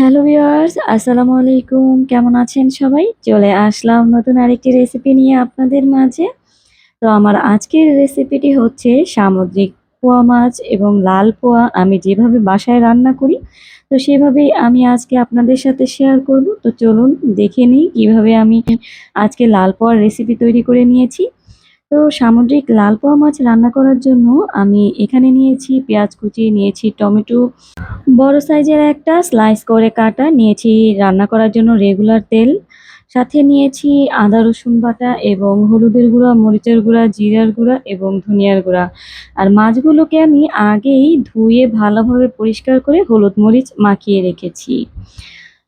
Hello viewers, আসসালামু আলাইকুম। কেমন আছেন সবাই? চলে আসলাম নতুন আরেকটি রেসিপি নিয়ে আপনাদের মাঝে। তো আমার আজকের রেসিপিটি হচ্ছে সামুদ্রিক পোয়া মাছ এবং লাল পোয়া। আমি যেভাবে বাসায় রান্না করি, তো সেভাবেই আমি আজকে আপনাদের সাথে শেয়ার করব। তো চলুন দেখে নিই কীভাবে আমি আজকে লাল পোয়ার রেসিপি তৈরি করে নিয়েছি। তো সামুদ্রিক লাল পোয়া মাছ রান্না করার জন্য আমি এখানে নিয়েছি পেঁয়াজ কুচি, নিয়েছি টমেটো। বড় সাইজের একটা স্লাইস করে কাটা, নিয়েছি রান্না করার জন্য রেগুলার তেল। সাথে নিয়েছি আদা, রসুন বাটা এবং হলুদের গুঁড়া, মরিচের গুঁড়া, জিরার গুঁড়া এবং ধনিয়ার গুঁড়া। আর মাছগুলোকে আমি আগেই ধুয়ে ভালোভাবে পরিষ্কার করে হলুদ মরিচ মাখিয়ে রেখেছি।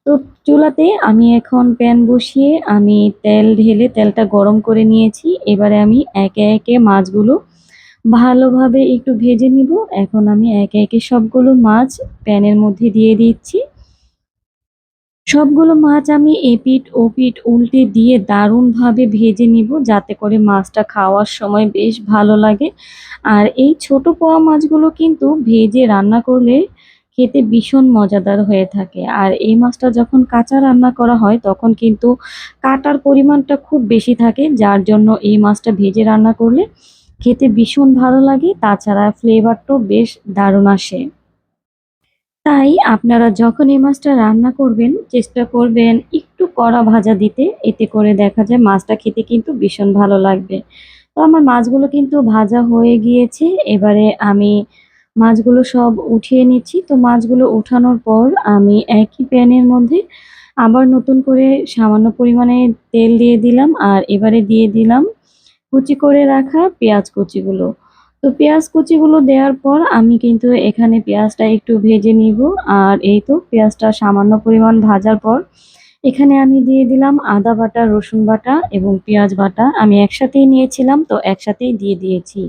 তো চুলাতে আমি এখন প্যান বসিয়ে আমি তেল ঢেলে তেলটা গরম করে নিয়েছি। এবারে আমি একে একে মাছগুলো ভালোভাবে একটু ভেজে নিব। এখন আমি একে একে সবগুলো মাছ প্যানের মধ্যে দিয়ে দিচ্ছি। সবগুলো মাছ আমি এপিট ওপিট উল্টে দিয়ে দারুণভাবে ভেজে নিব যাতে করে মাছটা খাওয়ার সময় বেশ ভালো লাগে। আর এই ছোট পোয়া মাছগুলো কিন্তু ভেজে রান্না করলে খেতে ভীষণ মজাদার হয়ে থাকে। আর এই মাছটা যখন কাঁচা রান্না করা হয়, তখন কিন্তু কাটার পরিমাণটা খুব বেশি থাকে, যার জন্য এই মাছটা ভেজে রান্না করলে খেতে ভীষণ ভালো লাগে। তাছাড়া ফ্লেভারটাও বেশ দারুণ আসে। তাই আপনারা যখন এই মাছটা রান্না করবেন, চেষ্টা করবেন একটু কড়া ভাজা দিতে। এতে করে দেখা যায় মাছটা খেতে কিন্তু ভীষণ ভালো লাগবে। তো আমার মাছগুলো কিন্তু ভাজা হয়ে গিয়েছে। এবারে আমি মাছগুলো সব উঠিয়ে নিচ্ছি। তো মাছগুলো উঠানোর পর আমি একই প্যানের মধ্যে আবার নতুন করে সামান্য পরিমাণে তেল দিয়ে দিলাম আর এবারে দিয়ে দিলাম কুচি করে রাখা পেঁয়াজ কুচিগুলো। তো পেঁয়াজ কুচিগুলো দেওয়ার পর আমি কিন্তু এখানে পেঁয়াজটা একটু ভেজে নিব আর এই তো পেঁয়াজটা সামান্য পরিমাণ ভাজার পর এখানে আমি দিয়ে দিলাম আদা বাটা, রসুন বাটা এবং পেঁয়াজ বাটা। আমি একসাথেই নিয়েছিলাম তো একসাথেই দিয়ে দিয়েছি।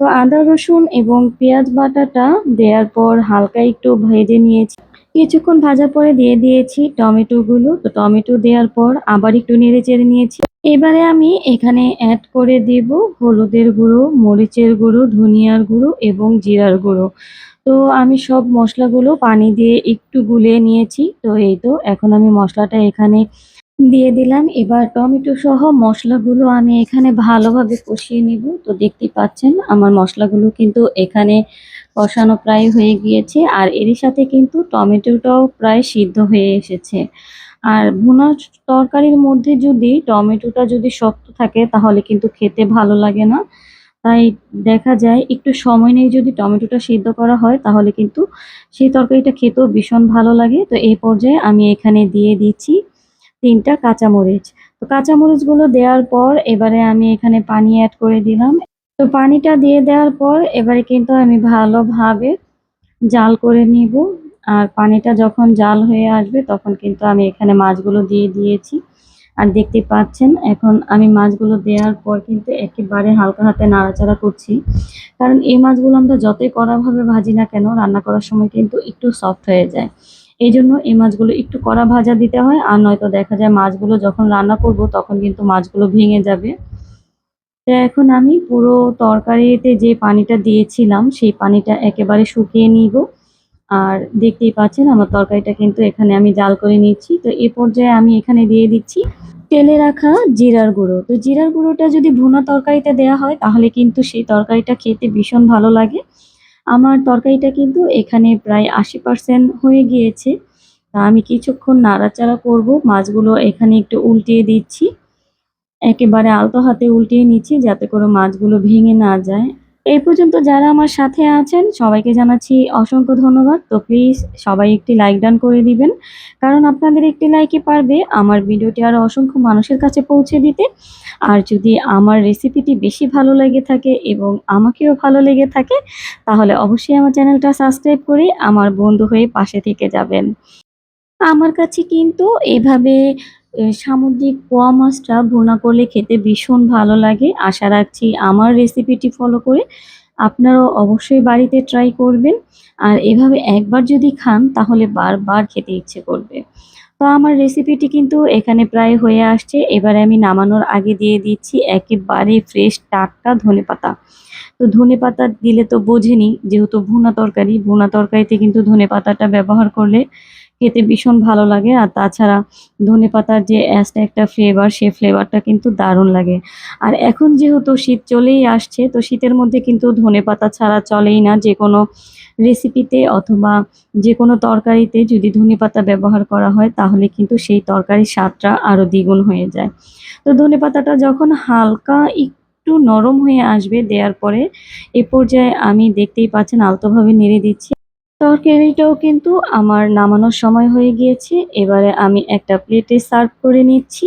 তো আদা, রসুন এবং পেঁয়াজ বাটাটা দেওয়ার পর হালকা একটু ভেজে নিয়েছি। কিছুক্ষণ ভাজার পরে দিয়ে দিয়েছি টমেটো টমেটোগুলো তো টমেটো দেওয়ার পর আবার একটু নেড়ে চেড়ে নিয়েছি। এবারে আমি এখানে অ্যাড করে দেব হলুদের গুঁড়ো, মরিচের গুঁড়ো, ধনিয়ার গুঁড়ো এবং জিরার গুঁড়ো। তো আমি সব মশলাগুলো পানি দিয়ে একটু গুলিয়ে নিয়েছি। তো এই তো, এখন আমি মশলাটা এখানে দিয়ে দিলাম। এবার টমেটো সহ মশলাগুলো আমি এখানে ভালোভাবে কষিয়ে নিব। তো দেখতেই পাচ্ছেন, আমার মশলাগুলো কিন্তু এখানে কষানো প্রায় হয়ে গিয়েছে। আর এরই সাথে কিন্তু টমেটোটাও প্রায় সিদ্ধ হয়ে এসেছে। আর ভুনা তরকারির মধ্যে যদি টমেটোটা যদি শক্ত থাকে, তাহলে কিন্তু খেতে ভালো লাগে না। তাই দেখা যায়, একটু সময় নিয়ে যদি টমেটোটা সিদ্ধ করা হয়, তাহলে কিন্তু সেই তরকারিটা খেতেও ভীষণ ভালো লাগে। তো এই পর্যায়ে আমি এখানে দিয়ে দিচ্ছি। তিনটা কাঁচামরিচ। তো কাঁচামরিচগুলো দেওয়ার পর এবারে আমি এখানে পানি অ্যাড করে দিলাম। তো পানিটা দিয়ে দেওয়ার পর এবারে কিন্তু আমি ভালোভাবে জাল করে নিব। আর পানিটা যখন জাল হয়ে আসবে তখন কিন্তু আমি এখানে মাছগুলো দিয়ে দিয়েছি। আর দেখতে পাচ্ছেন, এখন আমি মাছগুলো দেওয়ার পর কিন্তু একেবারে হালকা হাতে নাড়াচাড়া করছি। কারণ এই মাছগুলো আমরা যতই কড়াভাবে ভাজি না কেন, রান্না করার সময় কিন্তু একটু সফট হয়ে যায়। এই জন্য এই মাছগুলো একটু কড়া ভাজা দিতে হয়, আর নয়তো দেখা যায় মাছগুলো যখন রান্না করব তখন কিন্তু মাছগুলো ভেঙে যাবে। তো এখন আমি পুরো তরকারিতে যে পানিটা দিয়েছিলাম, সেই পানিটা একেবারে শুকিয়ে নিব। আর দেখতেই পাচ্ছেন আমার তরকারিটা কিন্তু এখানে আমি জাল করে নিচ্ছি। তো এ পর্যায়ে আমি এখানে দিয়ে দিচ্ছি তেলে রাখা জিরার গুঁড়ো। তো জিরার গুঁড়োটা যদি ভুনা তরকারিতে দেওয়া হয়, তাহলে কিন্তু সেই তরকারিটা খেতে ভীষণ ভালো লাগে। আমার তরকারিটা কিন্তু এখানে প্রায় আশি পার্সেন্ট হয়ে গিয়েছে। তা আমি কিছুক্ষণ নাড়াচাড়া করব, মাছগুলো এখানে একটু উল্টিয়ে দিচ্ছি। একেবারে আলতো হাতে উল্টিয়ে নিচ্ছি, যাতে করে মাছগুলো ভেঙে না যায়। এই পর্যন্ত যারা আমার সাথে আছেন, সবাইকে জানাচ্ছি অসংখ্য ধন্যবাদ। তো প্লিজ সবাই একটি লাইক ডান করে দিবেন। কারণ আপনাদের একটি লাইকে পারবে আমার ভিডিওটি আরও অসংখ্য মানুষের কাছে পৌঁছে দিতে। আর যদি আমার রেসিপিটি বেশি ভালো লেগে থাকে এবং আমাকেও ভালো লেগে থাকে, তাহলে অবশ্যই আমার চ্যানেলটা সাবস্ক্রাইব করে আমার বন্ধু হয়ে পাশে থেকে যাবেন। আমার কাছে কিন্তু এভাবে সামুদ্রিক পোয়া মাছটা ভুনা করলে খেতে ভীষণ ভালো লাগে। আশা রাখছি আমার রেসিপিটি ফলো করে আপনারাও অবশ্যই বাড়িতে ট্রাই করবেন। আর এভাবে একবার যদি খান, তাহলে বারবার খেতে ইচ্ছে করবে। তো আমার রেসিপিটি কিন্তু এখানে প্রায় হয়ে আসছে। এবারে আমি নামানোর আগে দিয়ে দিচ্ছি একেবারে ফ্রেশ টাটকা ধনেপাতা তো ধনে পাতা দিলে তো বোঝেনি, যেহেতু ভুনা তরকারি, ভুনা তরকারিতে কিন্তু ধনে পাতাটা ব্যবহার করলে খেতে ভীষণ ভালো লাগে। আর তাছাড়া ধনে পাতার যে অ্যাস্টা একটা ফ্লেভার সেই ফ্লেভারটা কিন্তু দারুণ লাগে। আর এখন যেহেতু শীত চলেই আসছে, তো শীতের মধ্যে কিন্তু ধনে পাতা ছাড়া চলেই না। যে কোনো রেসিপিতে অথবা যে কোনো তরকারিতে যদি ধনে পাতা ব্যবহার করা হয়, তাহলে কিন্তু সেই তরকারির স্বাদটা আরও দ্বিগুণ হয়ে যায়। তো ধনে পাতাটা যখন হালকা একটু নরম হয়ে আসবে, দেওয়ার পরে এ পর্যায়ে আমি দেখতেই পাচ্ছেন আলতোভাবে নেড়ে দিচ্ছি। তরকারিটাও কিন্তু আমার নামানোর সময় হয়ে গিয়েছে। এবারে আমি একটা প্লেটে সার্ভ করে নিচ্ছি।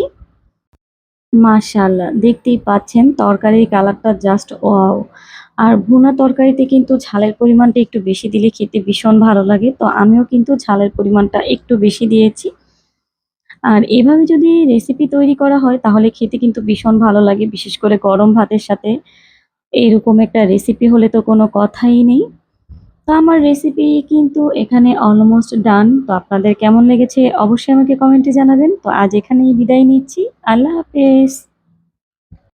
মাশাআল্লাহ, দেখতেই পাচ্ছেন তরকারির কালারটা জাস্ট ওয়াও। আর ভুনা তরকারিতে কিন্তু ঝালের পরিমাণটা একটু বেশি দিলে খেতে ভীষণ ভালো লাগে। তো আমিও কিন্তু ঝালের পরিমাণটা একটু বেশি দিয়েছি। আর এভাবে যদি রেসিপি তৈরি করা হয়, তাহলে খেতে কিন্তু ভীষণ ভালো লাগে। বিশেষ করে গরম ভাতের সাথে এরকম একটা রেসিপি হলে তো কোনো কথাই নেই। তো আমার রেসিপি কিন্তু এখানে অলমোস্ট ডান তো আপনাদের কেমন লেগেছে অবশ্যই আমাকে কমেন্টে জানাবেন। তো আজ এখানেই বিদায় নিচ্ছি। আল্লাহ হাফেজ।